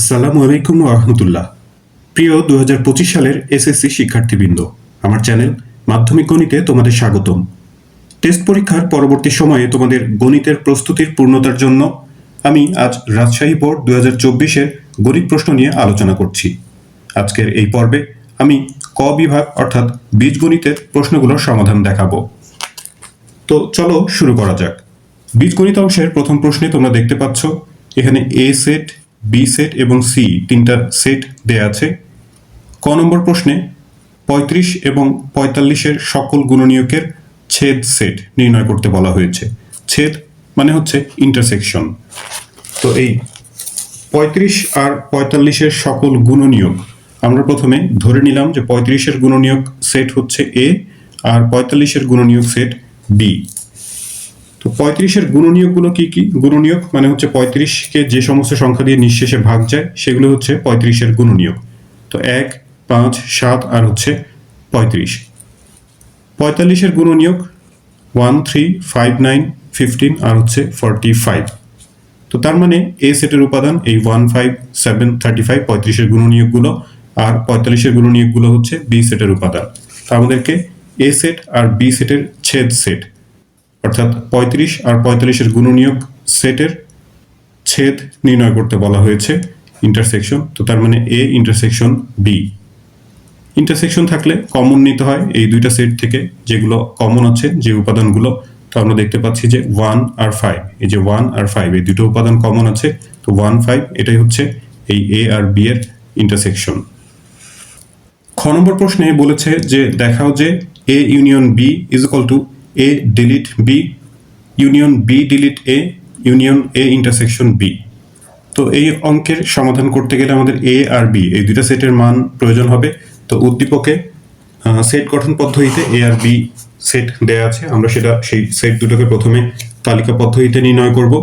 আসসালামু আলাইকুম রহমতুল্লাহ। প্রিয় দু হাজার পঁচিশ সালের এসএসসি শিক্ষার্থীবৃন্দ, আমার চ্যানেল মাধ্যমিক গণিতে তোমাদের স্বাগতম। টেস্ট পরীক্ষার পরবর্তী সময়ে তোমাদের গণিতের প্রস্তুতির পূর্ণতার জন্য আমি আজ রাজশাহী বোর্ড দু হাজার চব্বিশের গণিত প্রশ্ন নিয়ে আলোচনা করছি। আজকের এই পর্বে আমি ক বিভাগ অর্থাৎ বীজগণিতের প্রশ্নগুলোর সমাধান দেখাবো। তো চলো শুরু করা যাক। বীজগণিত অংশের প্রথম প্রশ্নে তোমরা দেখতে পাচ্ছ, এখানে এ সেট বি সেট এবং সি তিনটা সেট দেয়া আছে। ক নম্বর প্রশ্নে পঁয়ত্রিশ এবং পঁয়তাল্লিশের সকল গুণনীয়কের ছেদ সেট নির্ণয় করতে বলা হয়েছে। ছেদ মানে হচ্ছে ইন্টারসেকশন তো এই পঁয়ত্রিশ আর পঁয়তাল্লিশের সকল গুণনীয়ক আমরা প্রথমে ধরে নিলাম যে পঁয়ত্রিশের গুণনীয়ক সেট হচ্ছে এ আর পঁয়তাল্লিশের গুণনীয়ক সেট বি তো পঁয়ত্রিশের গুণনীয়কগুলো কি কি? গুণনীয়ক মানে হচ্ছে পঁয়ত্রিশকে যে সমস্ত সংখ্যা দিয়ে নিঃশেষে ভাগ যায়, সেগুলো হচ্ছে পঁয়ত্রিশের গুণনীয়ক। তো এক, পাঁচ, সাত আর হচ্ছে পঁয়ত্রিশ। পঁয়তাল্লিশের গুণনীয়ক one, three, five, nine, fifteen আর হচ্ছে ফর্টি ফাইভ। তো তার মানে এ সেটের উপাদান এই one, five, seven, thirty five পঁয়ত্রিশের গুণনীয়কগুলো আর পঁয়তাল্লিশের গুণনীয়কগুলো হচ্ছে বি সেটের উপাদান। তা আমাদেরকে এ সেট আর বি সেটের ছেদ সেট অর্থাৎ পঁয়ত্রিশ আর পঁয়তাল্লিশের গুণনীয়ক সেটের ছেদ নির্ণয় করতে বলা হয়েছে ইন্টারসেকশন তো তার মানে এ ইন্টারসেকশন বি ইন্টারসেকশন থাকলে কমন নিতে হয় এই দুইটা সেট থেকে, যেগুলো কমন আছে, যে উপাদানগুলো, তো আমরা দেখতে পাচ্ছি যে ওয়ান আর ফাইভ এই যে ওয়ান আর ফাইভ এই দুটো উপাদান কমন আছে, তো ওয়ান ফাইভ এটাই হচ্ছে এই এ আর বি এর ইন্টারসেকশন খ নম্বর প্রশ্নে বলেছে যে দেখাও যে A union B is equal to A delete B union B delete A union A intersection B তো এই অঙ্কের সমাধান করতে গেলে আমাদের এ আর বি এই দুইটা সেটের মান প্রয়োজন হবে। তো উদ্দীপকে সেট গঠন পদ্ধতিতে এ আর বি সেট দেয়া আছে। আমরা সেটা, সেই সেট দুটোকে প্রথমে তালিকা পদ্ধতিতে নির্ণয় করব।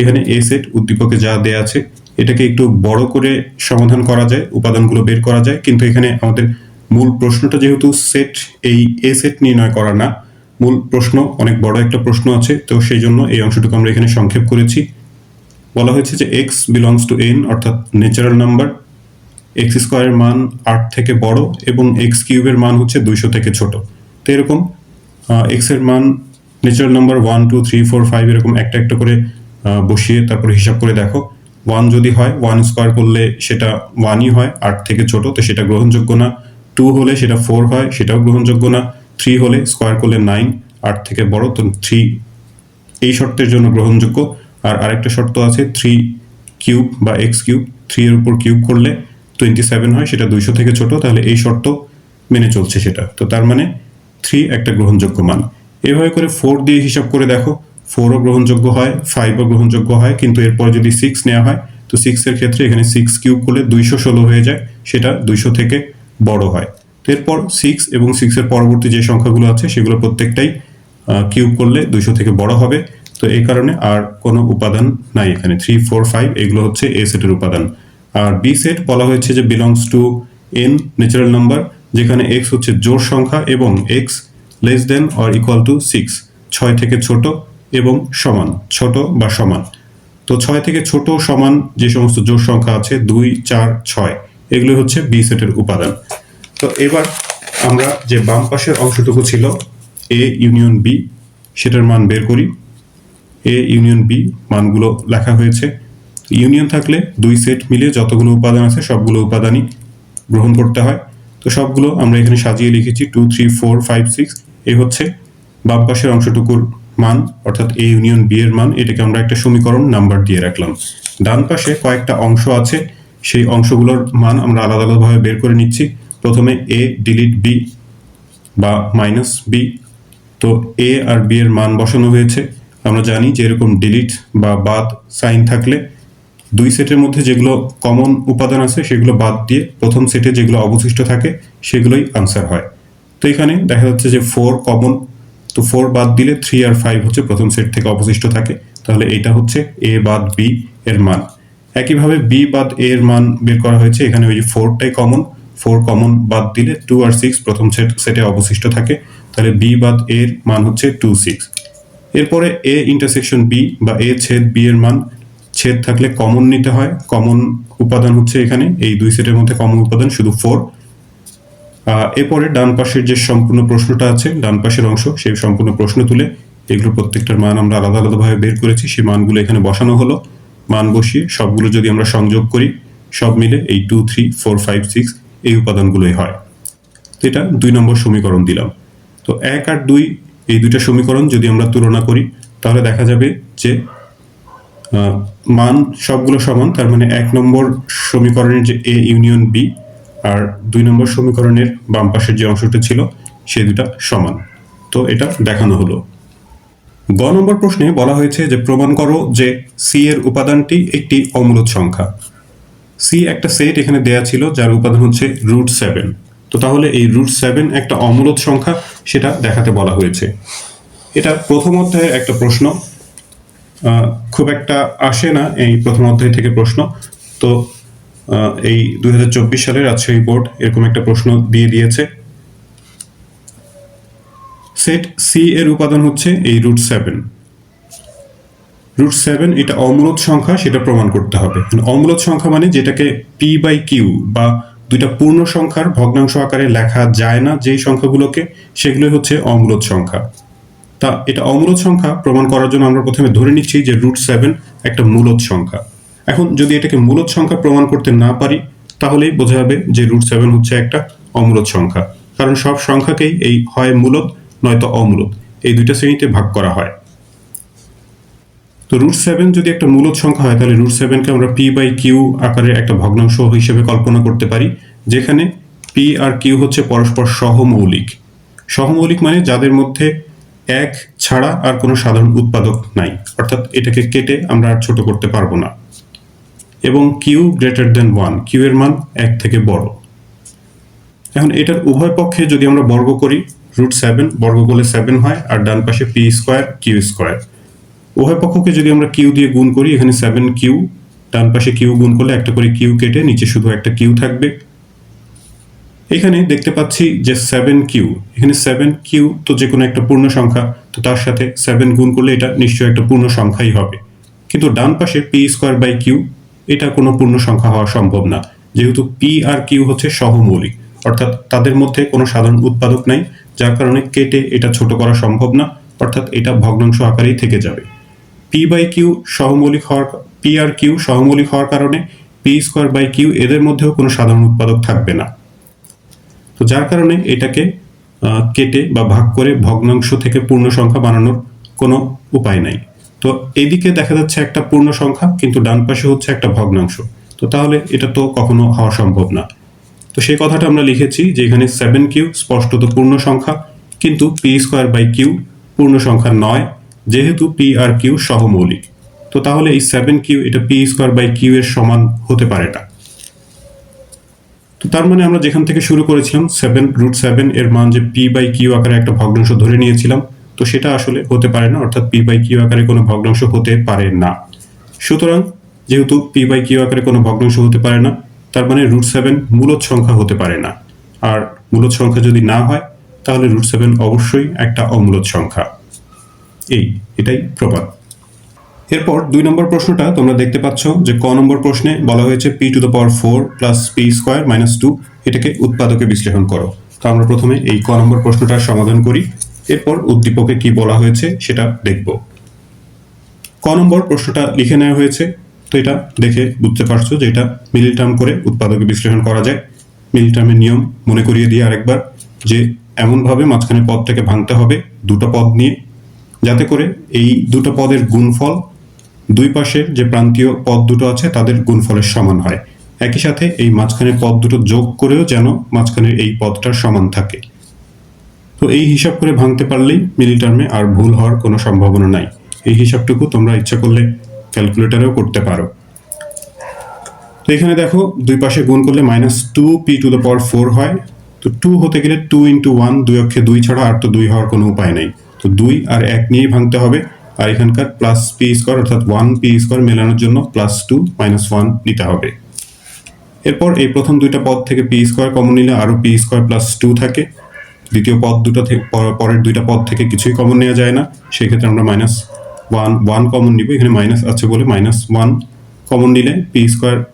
এখানে এ সেট উদ্দীপকে যা দেয়া আছে, এটাকে একটু বড় করে সমাধান করা যায়, উপাদানগুলো বের করা যায়। কিন্তু এখানে আমাদের মূল প্রশ্নটা যেহেতু সেট এই এ সেট নির্ণয় করা না মূল প্রশ্ন, অনেক বড় একটা প্রশ্ন আছে, তো সেই জন্য এই অংশটুকু আমরা এখানে সংক্ষেপ করেছি। বলা হয়েছে যে এক্স বিলংস টু এন অর্থাৎ ন্যাচারাল নাম্বার এক্স স্কোয়ারের মান আট থেকে বড় এবং এক্স কিউবের মান হচ্ছে দুইশো থেকে ছোট। তো এরকম এক্সের মান natural number one two three four five এরকম একটা একটা করে বসিয়ে তারপরে হিসাব করে দেখো। ওয়ান যদি হয় ওয়ান স্কোয়ার করলে সেটা ওয়ানই হয়, আট থেকে ছোট, তো সেটা গ্রহণযোগ্য না। টু হলে সেটা ফোর হয়, সেটাও গ্রহণযোগ্য না। থ্রি হলে স্কোয়ার করলে নাইন আট থেকে বড়, তো থ্রি এই শর্তের জন্য গ্রহণযোগ্য। আর আরেকটা শর্ত আছে থ্রি কিউব বা এক্স কিউব থ্রি এর উপর কিউব করলে টোয়েন্টি সেভেন হয়, সেটা দুইশো থেকে ছোট, তাহলে এই শর্ত মেনে চলছে সেটা। তো তার মানে থ্রি একটা গ্রহণযোগ্য মান। এভাবে করে ফোর দিয়ে হিসাব করে দেখো ফোরও গ্রহণযোগ্য হয় ফাইভও গ্রহণযোগ্য হয়, কিন্তু এরপর যদি সিক্স নেওয়া হয়, তো সিক্সের ক্ষেত্রে এখানে সিক্স কিউব করলে দুইশো ষোলো হয়ে যায়, সেটা দুইশো থেকে বড় হয়। এরপর সিক্স এবং সিক্সের পরবর্তী যে সংখ্যাগুলো আছে, সেগুলো প্রত্যেকটাই কিউব করলে দুইশো থেকে বড় হবে। তো এই কারণে আর কোনো উপাদান নাই এখানে। থ্রি ফোর ফাইভ এগুলো হচ্ছে এ সেটের উপাদান। আর বি সেট বলা হয়েছে যে belongs to N natural number যেখানে এক্স হচ্ছে জোড় সংখ্যা এবং X less than or equal to six ছয় থেকে ছোট এবং সমান, ছোট বা সমান। তো ছয় থেকে ছোট সমান যে সমস্ত জোড় সংখ্যা আছে, দুই, চার, ছয়, এগুলো হচ্ছে বি সেটের উপাদান। তো এবার আমরা যে বাম পাশের অংশটুকু ছিল এ ইউনিয়ন বি সেটার মান বের করি। এ ইউনিয়ন বি মানগুলো লেখা হয়েছে। ইউনিয়ন থাকলে দুই সেট মিলে যতগুলো উপাদান আছে সবগুলো উপাদানই গ্রহণ করতে হয়। তো সবগুলো আমরা এখানে সাজিয়ে লিখেছি two three four five six এই হচ্ছে বাম পাশের অংশটুকুর মান, অর্থাৎ এ ইউনিয়ন বি এর মান। এটাকে আমরা একটা সমীকরণ নাম্বার দিয়ে রাখলাম। ডান পাশে কয়েকটা অংশ আছে, সেই অংশগুলোর মান আমরা আলাদা আলাদাভাবে বের করে নিচ্ছি। প্রথমে এ ডিলিট বি বা মাইনাস বি তো এ আর বি এর মান বসানো হয়েছে। আমরা জানি যে এরকম ডিলিট বা বাদ সাইন থাকলে দুই সেটের মধ্যে যেগুলো কমন উপাদান আছে, সেগুলো বাদ দিয়ে প্রথম সেটে যেগুলো অবশিষ্ট থাকে, সেগুলোই আনসার হয়। তো এখানে দেখা যাচ্ছে যে ফোর কমন তো ফোর বাদ দিলে থ্রি আর ফাইভ হচ্ছে প্রথম সেট থেকে অবশিষ্ট থাকে। তাহলে এটা হচ্ছে এ বাদ বি এর মান। একইভাবে বি বাদ এ এর মান বের করা হয়েছে। এখানে ওই যে ফোরটাই কমন ফোর কমন বাদ দিলে টু আর সিক্স প্রথম সেট সেটে অবশিষ্ট থাকে, তাহলে বি বাদ এর মান হচ্ছে টু সিক্স এরপরে এ ইন্টারসেকশন বি বা এ ছেদ বি এর মান, ছেদ থাকলে কমন নিতে হয় কমন উপাদান হচ্ছে এখানে, এই দুই সেটের মধ্যে কমন উপাদান শুধু ফোর এরপরে ডান পাশের যে সম্পূর্ণ প্রশ্নটা আছে, ডান পাশের অংশ, সেই সম্পূর্ণ প্রশ্ন তুলে এগুলো প্রত্যেকটার মান আমরা আলাদা আলাদাভাবে বের করেছি, সেই মানগুলো এখানে বসানো হলো। মান বসিয়ে সবগুলো যদি আমরা সংযোগ করি, সব মিলে এই two three four five six এই উপাদানগুলোই হয়। তো এটা দুই নম্বর সমীকরণ দিলাম। তো এক আর দুই, এই দুইটা সমীকরণ যদি আমরা তুলনা করি, তাহলে দেখা যাবে যে মান সবগুলো সমান, তার মানে এক নম্বর সমীকরণের যে এ ইউনিয়ন বি আর দুই নম্বর সমীকরণের বাম পাশের যে অংশটা ছিল, সে দুটা সমান। তো এটা দেখানো হলো। গ নম্বর প্রশ্নে বলা হয়েছে যে, প্রমাণ করো যে সি এর উপাদানটি একটি অমূলত সংখ্যা। সি একটা সেট এখানে দেয়া ছিল, যার উপাদান হচ্ছে রুট সেভেন তো তাহলে এই রুট সেভেন একটা অমূলত সংখ্যা, সেটা দেখাতে বলা হয়েছে। এটা প্রথম অধ্যায়ের একটা প্রশ্ন। খুব একটা আসে না এই প্রথম অধ্যায় থেকে প্রশ্ন। তো এই দুই সালের রাজশাহী বোর্ড এরকম একটা প্রশ্ন দিয়ে দিয়েছে। সেট সি এর উপাদান হচ্ছে এই রুট সেভেন রুট সেভেন এটা অমূলত সংখ্যা, সেটা প্রমাণ করতে হবে। অমূলত সংখ্যা মানে যেটাকে পি বাই কিউ বা দুইটা পূর্ণ সংখ্যার ভগ্নাংশ আকারে লেখা যায় না, যেই সংখ্যাগুলোকে সেগুলো হচ্ছে অমূলত সংখ্যা। তা এটা অমূলত সংখ্যা প্রমাণ করার জন্য আমরা প্রথমে ধরে নিচ্ছি যে রুট সেভেন একটা মূলত সংখ্যা। এখন যদি এটাকে মূলত সংখ্যা প্রমাণ করতে না পারি, তাহলেই বোঝা যাবে যে রুট সেভেন হচ্ছে একটা অমূলত সংখ্যা। কারণ সব সংখ্যাকেই এই হয় মূলত নয়তো অমূলত এই দুইটা শ্রেণীতে ভাগ করা হয়। তো রুট সেভেন যদি একটা মূলত সংখ্যা হয়, তাহলে রুট সেভেনকে আমরা পি বাই কিউ আকারের একটা ভগ্নাংশ হিসেবে কল্পনা করতে পারি, যেখানে পি আর কিউ হচ্ছে পরস্পর সহমৌলিক। সহমৌলিক মানে যাদের মধ্যে এক ছাড়া আর কোনো সাধারণ উৎপাদক নাই, অর্থাৎ এটাকে কেটে আমরা আর ছোট করতে পারব না। এবং Q greater than one Q এর মান এক থেকে বড়। এখন এটার উভয় পক্ষে যদি আমরা বর্গ করি রুট সেভেন বর্গ করলে সেভেন হয়, আর ডান পাশে পি স্কোয়ার কিউ স্কোয়ার উভয় পক্ষকে যদি আমরা কিউ দিয়ে গুণ করি, এখানে সেভেন কিউ ডান পাশে কিউ গুণ করলে একটা করে কিউ কেটে নিচে শুধু একটা কিউ থাকবে। এখানে দেখতে পাচ্ছি যে সেভেন কিউ এখানে সেভেন কিউ তো যে কোনো একটা পূর্ণ সংখ্যা, তো তার সাথে সেভেন গুণ করলে এটা নিশ্চয়ই একটা পূর্ণ সংখ্যাই হবে। কিন্তু ডান পাশে পি স্কোয়ার বাই কিউ এটা কোনো পূর্ণ সংখ্যা হওয়া সম্ভব না। যেহেতু পি আর কিউ হচ্ছে সহমৌলিক, অর্থাৎ তাদের মধ্যে কোনো সাধারণ উৎপাদক নাই, যার কারণে কেটে এটা ছোট করা সম্ভব না, অর্থাৎ এটা ভগ্নাংশ আকারেই থেকে যাবে। পি বাই কিউ সহমৌলিক হওয়ার পি আর কিউ সহমৌলিক হওয়ার কারণে পি স্কোয়ার বাই কিউ এদের মধ্যেও কোনো সাধারণ উৎপাদক থাকবে না। তো যার কারণে এটাকে কেটে বা ভাগ করে ভগ্নাংশ থেকে পূর্ণ সংখ্যা বানানোর কোনো উপায় নাই। তো এদিকে দেখা যাচ্ছে একটা পূর্ণ সংখ্যা, কিন্তু ডান পাশে হচ্ছে একটা ভগ্নাংশ। তো তাহলে এটা তো কখনো হওয়া সম্ভব না। তো সেই কথাটা আমরা লিখেছি যে এখানে সেভেন কিউ স্পষ্টত পূর্ণ সংখ্যা, কিন্তু পি স্কোয়ার বাই কিউ পূর্ণ সংখ্যা নয়। যেহেতু পি আর কিউ সহমৌলিক, তো তাহলে এই সেভেন কিউ এটা পি স্কোয়ার বাই কিউ এর সমান হতে পারে না তো তার মানে আমরা যেখান থেকে শুরু করেছিলাম সেভেন রুট সেভেন এর মান যে পি বাই কিউ আকারে একটা ভগ্নাংশ ধরে নিয়েছিলাম, তো সেটা আসলে হতে পারে না, অর্থাৎ পি বাই কিউ আকারে কোনো ভগ্নাংশ হতে পারে না। সুতরাং যেহেতু পি বাই কিউ আকারে কোনো ভগ্নাংশ হতে পারে না, তার মানে রুট সেভেন মূলত সংখ্যা হতে পারে না। আর মূলত সংখ্যা যদি না হয়, তাহলে রুট সেভেন অবশ্যই একটা অমূলত সংখ্যা। এই, এটাই প্রবাদ। এরপর দুই নম্বর প্রশ্নটা তোমরা দেখতে পাচ্ছ যে ক নম্বর প্রশ্নে বলা হয়েছে P to the power four plus P square minus two এটাকে উৎপাদকে বিশ্লেষণ করো। তো আমরা প্রথমে এই ক নম্বর প্রশ্নটার সমাধান করি। এরপর উদ্দীপকে কি বলা হয়েছে সেটা দেখব। ক নম্বর প্রশ্নটা লিখে নেওয়া হয়েছে। তো এটা দেখে বুঝতে পারছ যে এটা মিডিল টার্ম করে উৎপাদকে বিশ্লেষণ করা যায়। মিডিল টার্মের নিয়ম মনে করিয়ে দিয়ে আরেকবার যে এমনভাবে মাঝখানে পদটাকে ভাঙতে হবে দুটো পদ নিয়ে। যাতে করে এই দুটো পদের গুণফল দুই পাশের যে প্রান্তীয় পদ দুটো আছে, তাদের গুণফলের সমান হয়। একই সাথে এই মাঝখানের পদ দুটো যোগ করেও যেন মাঝখানের এই পদটার সমান থাকে। তো এই হিসাব করে ভাঙতে পারলেই মিলি টার্মে আর ভুল হওয়ার কোনো সম্ভাবনা নাই। এই হিসাবটুকু তোমরা ইচ্ছা করলে ক্যালকুলেটরেও করতে পারো। তো এখানে দেখো, দুই পাশে গুণ করলে minus two P to the power four হয়। তো টু হতে গেলে টু ইন্টু ওয়ান দুই অক্ষে দুই ছাড়া আর তো দুই হওয়ার কোনো উপায় নেই। তো দুই আর এক নিয়েই ভাঙতে হবে। আর এখানকার প্লাস পি স্কোয়ার অর্থাৎ ওয়ান পি স্কোয়ার মেলানোর জন্য প্লাস টু মাইনাস ওয়ান নিতে হবে। এরপর এই প্রথম দুইটা পদ থেকে পি স্কোয়ার কমন নিলে আরও পি স্কোয়ার প্লাস টু থাকে। দ্বিতীয় পদ দুটো থেকে, পর- পরের দুইটা পদ থেকে কিছুই কমন নেওয়া যায় না। সেই ক্ষেত্রে আমরা মাইনাস ওয়ান ওয়ান কমন নিব। এখানে মাইনাস আছে বলে মাইনাস ওয়ান কমন নিলে পি স্কোয়ার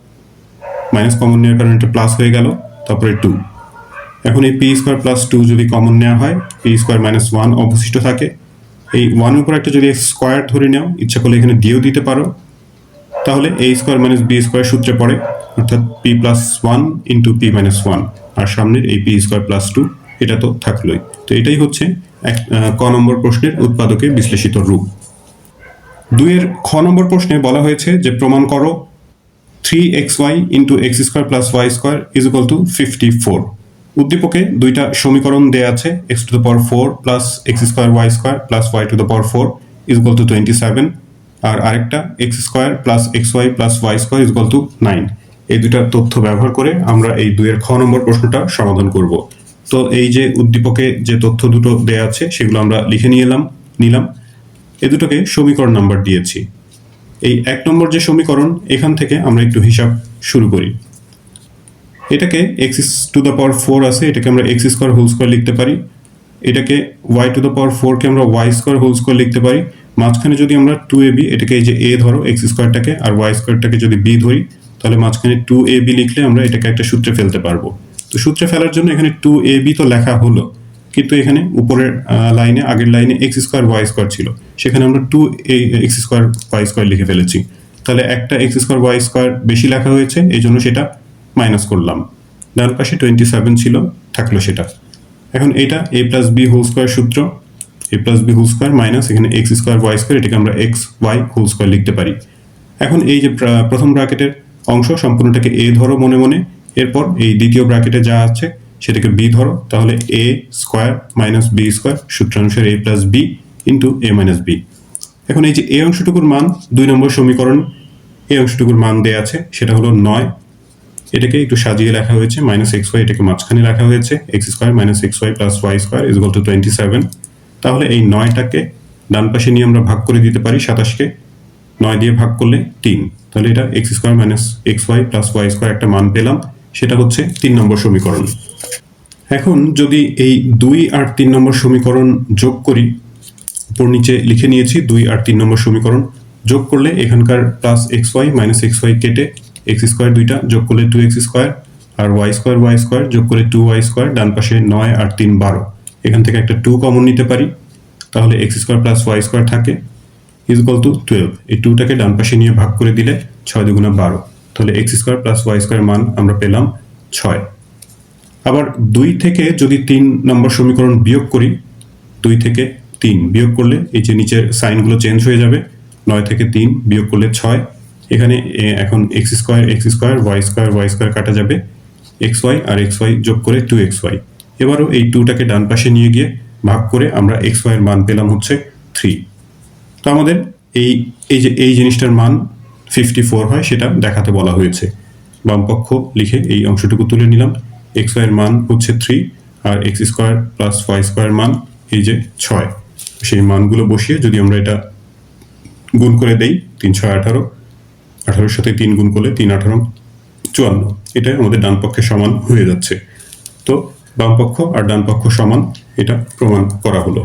মাইনাস কমন নেওয়ার কারণে এটা প্লাস হয়ে গেল। তারপরে টু এখন এই পি স্কোয়ার প্লাস টু যদি কমন নেওয়া হয় পি স্কোয়ার মাইনাস ওয়ান অবশিষ্ট থাকে। এই ওয়ানের উপর একটা যদি স্কোয়ার ধরে নাও, ইচ্ছা করলে এখানে দিয়েও দিতে পারো। তাহলে A square minus B square সূত্রে পড়ে, অর্থাৎ P plus one into P minus one আর সামনের এই পি স্কোয়ার প্লাস টু এটা তো থাকলোই। তো এটাই হচ্ছে এক ক নম্বর প্রশ্নের উৎপাদকে বিশ্লেষিত রূপ। দুইয়ের খ নম্বর প্রশ্নে বলা হয়েছে যে, প্রমাণ করো three X Y into X square plus Y square is equal to fifty four উদ্দীপকে দুইটা সমীকরণ দেয়া আছে X to the power four plus X square Y square plus Y to the power four is equal to twenty seven আর আরেকটা X square plus X Y plus Y square is equal to nine এই দুইটা তথ্য ব্যবহার করে আমরা এই দুইয়ের খ নম্বর প্রশ্নটা সমাধান করব। তো এই যে উদ্দীপকে যে তথ্য দুটো দেয়া আছে, সেগুলো আমরা লিখে নিয়ে এলাম, নিলাম। এ দুটোকে সমীকরণ নাম্বার দিয়েছি। এই এক নম্বর যে সমীকরণ, এখান থেকে আমরা একটু হিসাব শুরু করি। এটাকে X to the power four আছে, এটাকে আমরা এক্স স্কোয়ার হোল স্কোয়ার লিখতে পারি। এটাকে ওয়াই টু দ্য পাওয়ার ফোরকে আমরা ওয়াই স্কোয়ার হোল স্কোয়ার লিখতে পারি। মাঝখানে যদি আমরা টু এ বি এটাকে এই যে এ ধরো এক্স স্কোয়ারটাকে আর ওয়াই স্কোয়ারটাকে যদি বি ধরি, তাহলে মাঝখানে টু এ বি লিখলে আমরা এটাকে একটা সূত্রে ফেলতে পারব। তো সূত্রে ফেলার জন্য এখানে টু এ বি তো লেখা হলো, কিন্তু এখানে উপরের লাইনে, আগের লাইনে এক্স স্কোয়ার ওয়াই স্কোয়ার ছিল। সেখানে আমরা two A X square Y square লিখে ফেলেছি। তাহলে একটা এক্স স্কোয়ার ওয়াই স্কোয়ার বেশি লেখা হয়েছে, এই জন্য সেটা মাইনাস করলাম। ডান পাশে টোয়েন্টি সেভেন ছিল, থাকল সেটা। এখন এটা A plus B whole square সূত্র A plus B whole square minus এখানে এক্স স্কোয়ার ওয়াই স্কোয়ার এটাকে আমরা এক্স ওয়াই হোল স্কোয়ার লিখতে পারি। এখন এই যে প্রা- প্রথম ব্র্যাকেটের অংশ সম্পূর্ণটাকে এ ধরো মনে মনে, এরপর এই দ্বিতীয় ব্র্যাকেটে যা আছে সেটাকে বি ধরো, তাহলে A square minus B square সূত্রানুসারে A plus B into A minus B এখন এই যে এ অংশটুকুর মান, দুই নম্বর সমীকরণ এই অংশটুকুর মান দেয়া আছে, সেটা হলো নয় এটাকে একটু সাজিয়ে লেখা হয়েছে মাইনাস এক্স ওয়াই এটাকে মাঝখানে লেখা হয়েছে X square minus X Y plus Y square is to twenty seven তাহলে এই নয়টাকে ডান পাশে নিয়ে আমরা ভাগ করে দিতে পারি, সাতাশকে। নয় দিয়ে ভাগ করলে তিন। তাহলে এটা X square minus X Y plus Y square একটা মান পেলাম, সেটা হচ্ছে তিন নম্বর সমীকরণ। এখন যদি এই দুই আর তিন নম্বর সমীকরণ যোগ করি, উপর নিচে লিখে নিয়েছি দুই আর তিন নম্বর সমীকরণ, যোগ করলে এখানকার plus X Y minus X Y কেটে এক্স স্কোয়ার দুইটা যোগ করলে টু এক্স স্কোয়ার আর ওয়াই স্কোয়ার ওয়াই স্কোয়ার যোগ করে টু ওয়াই স্কোয়ার, ডান পাশে নয় আর তিন বারো। এখান থেকে একটা টু কমন নিতে পারি। তাহলে X square plus Y square থাকে। ইজ ইকুয়াল টু টুয়েলভ এই টুটাকে ডান পাশে নিয়ে ভাগ করে দিলে ছয় দুগুণা বারো। তাহলে X square plus Y square মান আমরা পেলাম ছয়। আবার দুই থেকে যদি তিন নম্বর সমীকরণ বিয়োগ করি, দুই থেকে তিন বিয়োগ করলে এই যে নিচের সাইনগুলো চেঞ্জ হয়ে যাবে, নয় থেকে তিন বিয়োগ করলে ছয় এখানে এখন x square x square y square y square কাটা যাবে। এক্স ওয়াই আর এক্স ওয়াই যোগ করে টু এক্স ওয়াই এবারও এই টুটাকে ডান পাশে নিয়ে গিয়ে ভাগ করে আমরা এক্স ওয়াই এর মান পেলাম হচ্ছে থ্রি তো আমাদের এই এই যে, এই জিনিসটার মান ফিফটি ফোর হয়, সেটা দেখাতে বলা হয়েছে। বামপক্ষ লিখে এই অংশটুকু তুলে নিলাম। এক্সের মান হচ্ছে থ্রি আর x square plus y square মান এই যে ছয়। সেই মানগুলো বসিয়ে যদি আমরা এটা গুণ করে দেই তিন ছয় আঠারো আঠারোর সাথে তিন গুণ করলে তিন আঠারো চুয়ান্ন। এটা আমাদের ডান পক্ষে সমান হয়ে যাচ্ছে। তো বাম পক্ষ আর ডান পক্ষ সমান, এটা প্রমাণ করা হলো।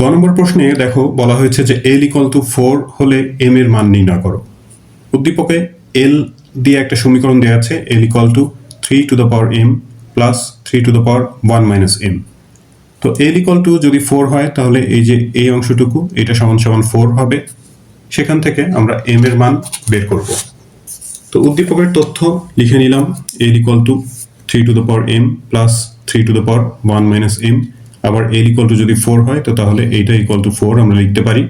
গ নম্বর প্রশ্নে দেখো, বলা হয়েছে যে এল ইকল টু ফোর হলে এম এর মান নির্ণয় করো। উদ্দীপকে এল দিয়ে একটা সমীকরণ দেওয়া আছে l equal to three to the power m plus three to the power one minus m তো এল ইকল টু যদি ফোর হয়, তাহলে এই যে এই অংশটুকু, এটা সমান সমান ফোর হবে। সেখান থেকে আমরা এম এর মান বের করব। তো উদ্দীপকের তথ্য লিখে নিলাম। L equal to three to the power m plus three to the power one minus m আবার এল ইকল টু যদি ফোর হয়, তো তাহলে এইটা ইকল টু ফোর আমরা লিখতে পারি।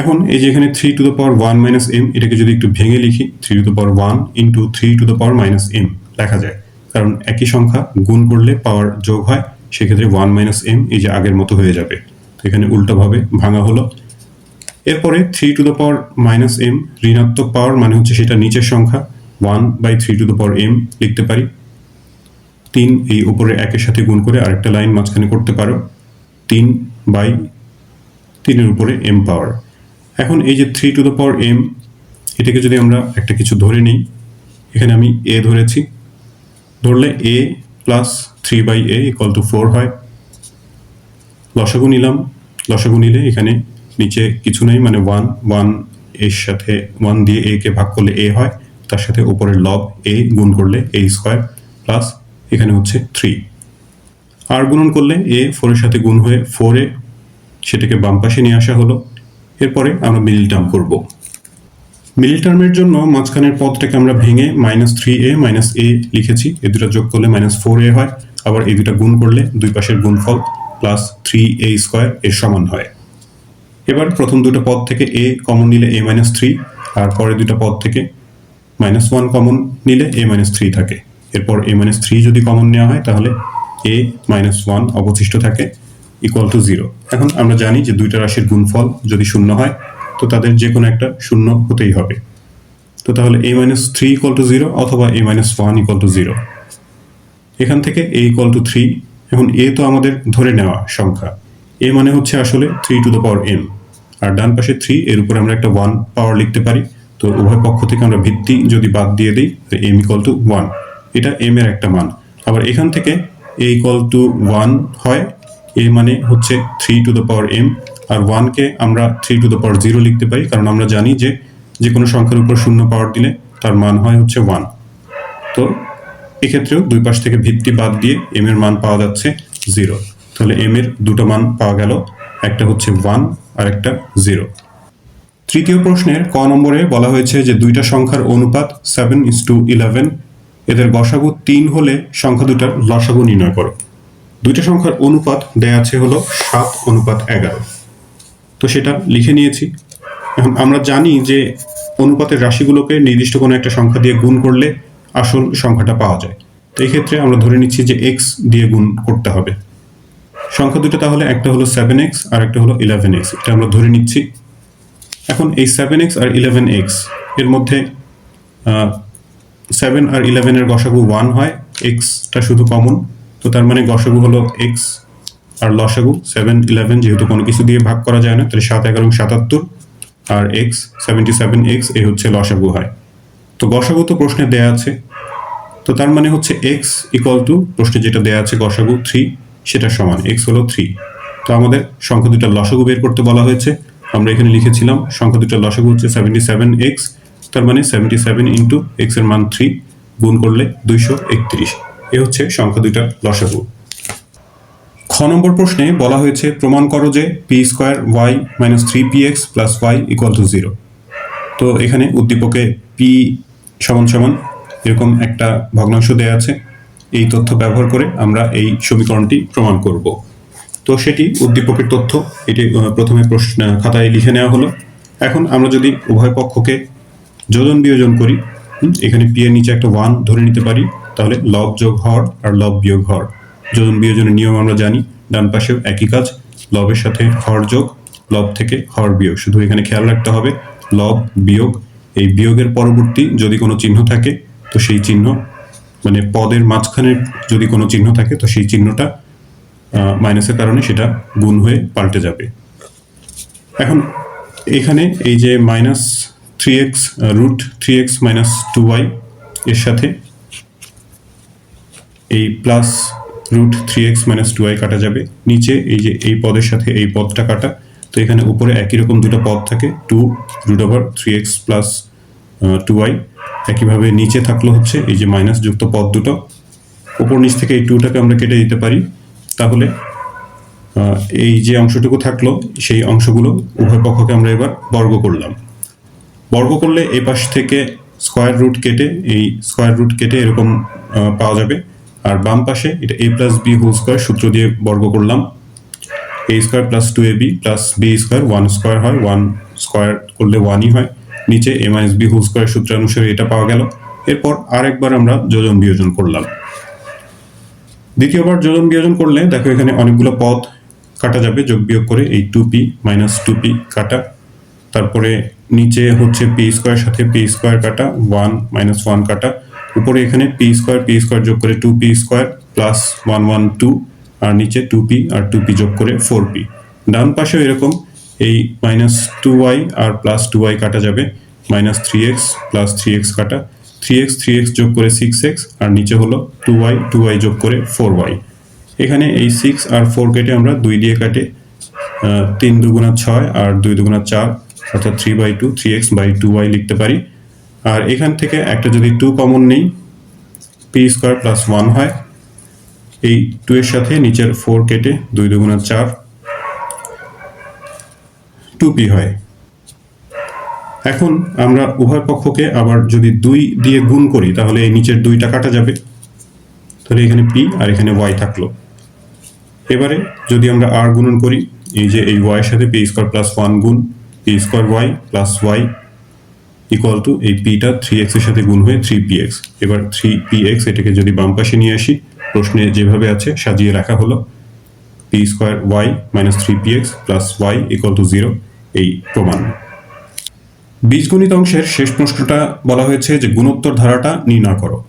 এখন এই যে এখানে three to the power one minus m এটাকে যদি একটু ভেঙে লিখি three to the power one into three to the power minus m লেখা যায়। কারণ একই সংখ্যা গুণ করলে পাওয়ার যোগ হয়, সেক্ষেত্রে ওয়ান মাইনাস এম এই যে আগের মতো হয়ে যাবে। তো এখানে উল্টোভাবে ভাঙা হলো। এরপরে three to the power minus m ঋণাত্মক পাওয়ার মানে হচ্ছে সেটা নিচের সংখ্যা one by three to the power m লিখতে পারি। তিন, এই উপরে একের সাথে গুণ করে আরেকটা লাইন মাঝখানে করতে পারো। তিন বাই তিনের উপরে এম পাওয়ার এখন এই যে three to the power m এটাকে যদি আমরা একটা কিছু ধরে নিই, এখানে আমি এ ধরেছি। ধরলে a plus three by a equal to four হয়। লসাগু নিলাম। লসাগু নিলে এখানে নিচে কিছু নেই মানে ওয়ান ওয়ানের সাথে ওয়ান দিয়ে এ কে ভাগ করলে এ হয়, তার সাথে উপরের লব এ গুণ করলে এ স্কোয়ার প্লাস এখানে হচ্ছে থ্রি আর গুণন করলে এ ফোরের সাথে গুণ হয়ে ফোরে সেটাকে বাম পাশে নিয়ে আসা হলো। এরপরে আমরা মিডিল টার্ম করব। মিডিল টার্মের জন্য মাঝখানের পদটাকে আমরা ভেঙে minus three a minus a লিখেছি। এ দুটো যোগ করলে মাইনাস ফোর এ হয়, আবার এই দুটা গুণ করলে দুই পাশের গুণফল প্লাস থ্রি এ স্কোয়ার এর সমান হয়। এবার প্রথম দুটো পদ থেকে এ কমন নিলে এ মাইনাস থ্রি আর পরের দুটো পদ থেকে মাইনাস ওয়ান কমন নিলে এ মাইনাস থ্রি থাকে। এরপর এ মাইনাস থ্রি যদি কমন নেওয়া হয়, তাহলে এ মাইনাস ওয়ান অবশিষ্ট থাকে ইকুয়াল টু জিরো এখন আমরা জানি যে দুইটা রাশির গুণফল যদি শূন্য হয়, তো তাদের যে কোনো একটা শূন্য হতেই হবে। তো তাহলে a minus three equal to zero অথবা a minus one equal to zero এখান থেকে এ ইকুয়াল টু থ্রি এখন এ তো আমাদের ধরে নেওয়া সংখ্যা। এ মানে হচ্ছে আসলে three to the power m আর ডান পাশে থ্রি এর উপরে আমরা একটা ওয়ান পাওয়ার লিখতে পারি। তো উভয় পক্ষ থেকে আমরা ভিত্তি যদি বাদ দিয়ে দিই এম ইকুয়াল টু ওয়ান এটা এম এর একটা মান। আবার এখান থেকে এ ইকুয়াল টু ওয়ান হয়। এ মানে হচ্ছে three to the power m আর ওয়ানকে আমরা three to the power zero লিখতে পারি, কারণ আমরা জানি যে যে কোনো সংখ্যার উপর শূন্য পাওয়ার দিলে তার মান হয় হচ্ছে ওয়ান তো এক্ষেত্রেও দুই পাশ থেকে ভিত্তি বাদ দিয়ে এম এর মান পাওয়া যাচ্ছে জিরো তাহলে এম এর দুটো মান পাওয়া গেল। একটা হচ্ছে ওয়ান আর একটা জিরো তৃতীয় প্রশ্নের ক নম্বরে বলা হয়েছে যে দুইটা সংখ্যার অনুপাত সেভেন ইস টু ইলেভেন এদের গসাগু তিন হলে সংখ্যা দুটার লসাগু নির্ণয় করো। দুইটা সংখ্যার অনুপাত দেয়া আছে হলো সাত অনুপাত এগারো। তো সেটা লিখে নিয়েছি। এখন আমরা জানি যে অনুপাতের রাশিগুলোকে নির্দিষ্ট কোনো একটা সংখ্যা দিয়ে গুণ করলে আসল সংখ্যাটা পাওয়া যায়। তো এই ক্ষেত্রে আমরা ধরে নিচ্ছি যে এক্স দিয়ে গুণ করতে হবে। সংখ্যা দুটো তাহলে, একটা হলো সেভেন এক্স আর একটা হলো ইলেভেন এক্স এটা আমরা ধরে নিচ্ছি। এখন এই সেভেন এক্স আর ইলেভেন এক্সের মধ্যে সেভেন আর ইলেভেনের গসাগু ওয়ান হয় এক্সটা শুধু কমন তো তার মানে গসাগু হলো এক্স আর লসাগু সেভেন ইলেভেন যেহেতু কোনো কিছু দিয়ে ভাগ করা যায় না, তাহলে সাত, এগারো সাতাত্তর। আর এক্স সেভেন্টি সেভেন এক্স এই হচ্ছে লসাগু হয়। তো গসাগু তো প্রশ্নে দেয়া আছে। তো তার মানে হচ্ছে এক্স ইকুয়াল টু প্রশ্নে যেটা দেয়া আছে গসাগু থ্রি সেটা সমান এক্স হলো থ্রি তো আমাদের সংখ্যা দুটা লসাগু বের করতে বলা হয়েছে। আমরা এখানে লিখেছিলাম, সংখ্যা দুটা লসাগু হচ্ছে সেভেন্টি সেভেন এক্স তার মানে সেভেন্টি সেভেন ইন্টু এক্সের মান থ্রি গুণ করলে দুইশো একত্রিশ। এ হচ্ছে সংখ্যা দুইটার লসাগু। খ নম্বর প্রশ্নে বলা হয়েছে, প্রমাণ করো যে p square y minus three p x plus y equal to zero তো এখানে উদ্দীপকে পি সমান সমান এরকম একটা ভগ্নাংশ দেয়া আছে। এই তথ্য ব্যবহার করে আমরা এই সমীকরণটি প্রমাণ করব। তো সেটি উদ্দীপকের তথ্য, এটি প্রথমে প্রশ্ন খাতায় লিখে নেওয়া হলো। এখন আমরা যদি উভয় পক্ষকে যোজন বিয়োজন করি এখানে পি এর নিচে একটা ওয়ান ধরে নিতে পারি, তাহলে লব যোগ হর আর লব বিয়োগ হর যোজন বিয়োজনের নিয়ম আমরা জানি, ডান পাশেও একই কাজ লবের সাথে হর যোগ লব থেকে হর বিয়োগ। শুধু এখানে খেয়াল রাখতে হবে লব বিয়োগ, এই বিয়োগের পরবর্তী যদি কোনো চিহ্ন থাকে, তো সেই চিহ্ন মানে পদের মাঝখানে যদি কোনো চিহ্ন থাকে, তো সেই চিহ্নটা মাইনাসের কারণে সেটা গুণ হয়ে পাল্টে যাবে। এখন এখানে এই যে minus three x root three x minus two y এর সাথে এই plus root three x minus two y কাটা যাবে। নিচে এই যে এই পদের সাথে এই পদটা কাটা, তো এখানে উপরে একই রকম দুটো পদ থাকে two root over three x plus two y একইভাবে নিচে থাকল হচ্ছে এই যে মাইনাস যুক্ত পদ দুটো। উপর নিচ থেকে এই টুটাকে আমরা কেটে দিতে পারি। তাহলে এই যে অংশটুকু থাকল, সেই অংশগুলো উভয় পক্ষকে আমরা এবার বর্গ করলাম। বর্গ করলে এই পাশ থেকে স্কোয়ার রুট কেটে, এই স্কোয়ার রুট কেটে এরকম পাওয়া যাবে। আর বাম পাশে এটা a plus b whole square সূত্র দিয়ে বর্গ করলাম। A square plus two a b plus b square one square হয়। ওয়ান স্কোয়ার করলে ওয়ানই হয়। নিচে m minus b whole square সূত্রানুসারে এটা পাওয়া গেল। এরপর আরেকবার আমরা যোজন বিয়োজন করলাম। দ্বিতীয়বার যোজন বিয়োজন করলে দেখো এখানে অনেকগুলো পদ কাটা যাবে, যোগ বিয়োগ করে এই two p minus two p কাটা। তারপরে নিচে হচ্ছে পি স্কোয়ার সাথে পি স্কোয়ার কাটা ওয়ান মাইনাস ওয়ান কাটা। উপরে এখানে পি স্কোয়ার পি স্কোয়ার যোগ করে two p square plus one one two আর নিচে টু পি আর টু পি যোগ করে ফোর পি ডান পাশেও এরকম এই মাইনাস টু ওয়াই আর প্লাস টু ওয়াই কাটা যাবে। Minus three x plus three x কাটা। থ্রি এক্স থ্রি এক্স যোগ করে সিক্স এক্স আর নিচে হলো টু ওয়াই টু ওয়াই যোগ করে ফোর ওয়াই এখানে এই সিক্স আর ফোর কেটে আমরা দুই দিয়ে কাটে তিন দুগুণা ছয় আর দুই দুগুণা চার, অর্থাৎ three by two three x by two y লিখতে পারি। আর এখান থেকে একটা যদি টু কমন নেই পি স্কোয়ার প্লাস ওয়ান হয়, এই টু এর সাথে নিচের ফোর কেটে দুই দুগুণা চার টু পি হয়। এখন আমরা উভয় পক্ষকে আবার যদি দুই দিয়ে গুণ করি, তাহলে এই নিচের দুইটা কাটা যাবে। তাহলে এখানে পি আর এখানে ওয়াই থাকল। এবারে যদি আমরা আর গুণন করি, এই যে এই ওয়াই সাথে পি স্কোয়ার প্লাস ওয়ান গুণ, p square y plus y equal to এই পিটা থ্রি এক্সের সাথে গুণ হয়ে থ্রি পি এক্স। এবার থ্রি পি এক্স এটাকে যদি বাম পাশে নিয়ে আসি, প্রশ্নে যেভাবে আছে সাজিয়ে রাখা হলো, p square y minus three p x plus y equal to zero. এই প্রমাণ। বীজগণিত অংশের শেষ প্রশ্নটা বলা হয়েছে যে গুণোত্তর ধারাটা নির্ণয় করো।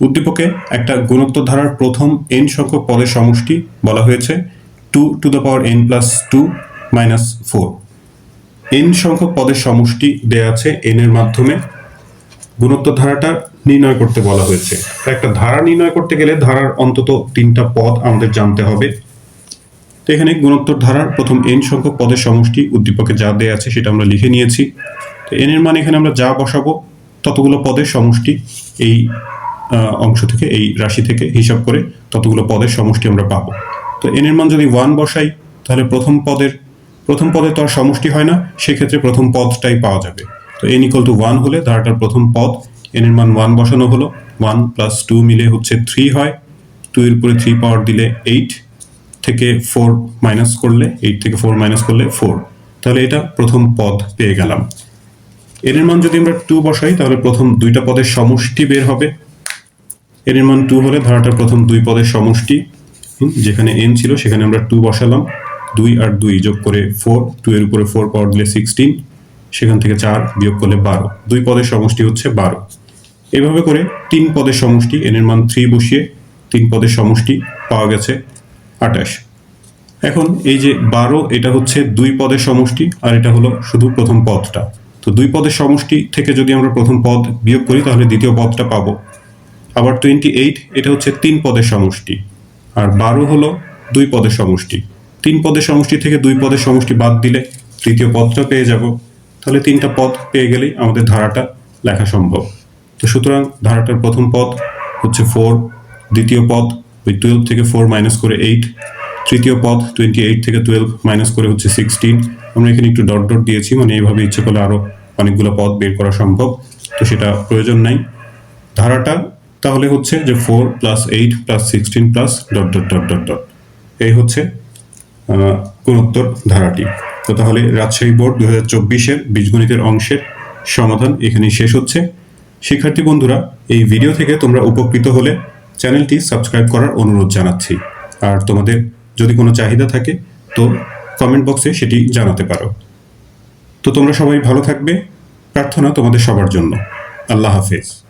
উদ্দীপকে একটা গুণোত্তর ধারার প্রথম এন সংখ্যক পদের সমষ্টি বলা হয়েছে, two to the power n plus two minus four. N সংখ্যক পদের সমষ্টি দেয়া আছে এন এর মাধ্যমে। গুণোত্তর ধারাটা নির্ণয় করতে বলা হয়েছে। একটা ধারা নির্ণয় করতে গেলে ধারার অন্তত তিনটা পদ আমাদের জানতে হবে। তো এখানে গুণোত্তর ধারার প্রথম এন সংখ্যক পদের সমষ্টি উদ্দীপকে যা দেয়া আছে সেটা আমরা লিখে নিয়েছি। তো এন এর মান এখানে আমরা যা বসাবো, ততগুলো পদের সমষ্টি এই অংশ থেকে, এই রাশি থেকে হিসাব করে ততগুলো পদের সমষ্টি আমরা পাবো। তো এন এর মান যদি ওয়ান বসাই, তাহলে প্রথম পদের, প্রথম পদে তো আর সমষ্টি হয় না, সেক্ষেত্রে প্রথম পদটাই পাওয়া যাবে। তো এন ইকুয়াল টু ওয়ান হলে ধারাটার প্রথম পদ এন এর মান ওয়ান বসানো হলো। ওয়ান প্লাস টু মিলে হচ্ছে থ্রি হয়। টু এর উপরে থ্রি পাওয়ার দিলে এইট থেকে ফোর মাইনাস করলে এইট থেকে ফোর মাইনাস করলে ফোর তাহলে এটা প্রথম পদ পেয়ে গেলাম। এর এর মান যদি আমরা টু বসাই, তাহলে প্রথম দুইটা পদের সমষ্টি বের হবে। এর মান টু হলে ধারাটার প্রথম দুই পদের সমষ্টি। যেখানে এন ছিল, সেখানে আমরা টু বসালাম। দুই আর দুই যোগ করে ফোর টু এর উপরে ফোর পাওয়ার দিলে সিক্সটিন সেখান থেকে চার বিয়োগ করলে বারো। দুই পদের সমষ্টি হচ্ছে বারো। এভাবে করে তিন পদের সমষ্টি এন এর মান থ্রি বসিয়ে তিন পদের সমষ্টি পাওয়া গেছে। আঠাশ। এখন এই যে বারো, এটা হচ্ছে দুই পদের সমষ্টি আর এটা হলো শুধু প্রথম পদটা। তো দুই পদের সমষ্টি থেকে যদি আমরা প্রথম পদ বিয়োগ করি, তাহলে দ্বিতীয় পদটা পাবো। আবার টোয়েন্টি এইট এটা হচ্ছে তিন পদের সমষ্টি। আর বারো হলো দুই পদের সমষ্টি। তিন পদের সমষ্টি থেকে দুই পদের সমষ্টি বাদ দিলে তৃতীয় পদটা পেয়ে যাব। তাহলে তিনটা পদ পেয়ে গেলেই আমাদের ধারাটা লেখা সম্ভব। তো সুতরাং ধারাটার প্রথম পদ হচ্ছে ফোর দ্বিতীয় পদ ওই টুয়েলভ থেকে ফোর মাইনাস করে এইট তৃতীয় পদ টোয়েন্টি এইট থেকে টুয়েলভ মাইনাস করে হচ্ছে সিক্সটিন আমরা এখানে একটু ডট ডট দিয়েছি মানে এইভাবে ইচ্ছে করলে আরও অনেকগুলো পদ বের করা সম্ভব, তো সেটা প্রয়োজন নাই। ধারাটা তাহলে হচ্ছে যে four plus eight plus sixteen plus dot dot dot dot dot এই হচ্ছে গুণোত্তর ধারাটি। তো তাহলে রাজশাহী বোর্ড দু হাজার চব্বিশের বীজগণিতের অংশের সমাধান এখানেই শেষ হচ্ছে। শিক্ষার্থী বন্ধুরা, এই ভিডিও থেকে তোমরা উপকৃত হলে চ্যানেলটি সাবস্ক্রাইব করার অনুরোধ জানাচ্ছি। আর তোমাদের যদি কোনো চাহিদা থাকে, তো কমেন্ট বক্সে সেটি জানাতে পারো। তো তোমরা সবাই ভালো থাকবে। প্রার্থনা তোমাদের সবার জন্য। আল্লাহ হাফেজ।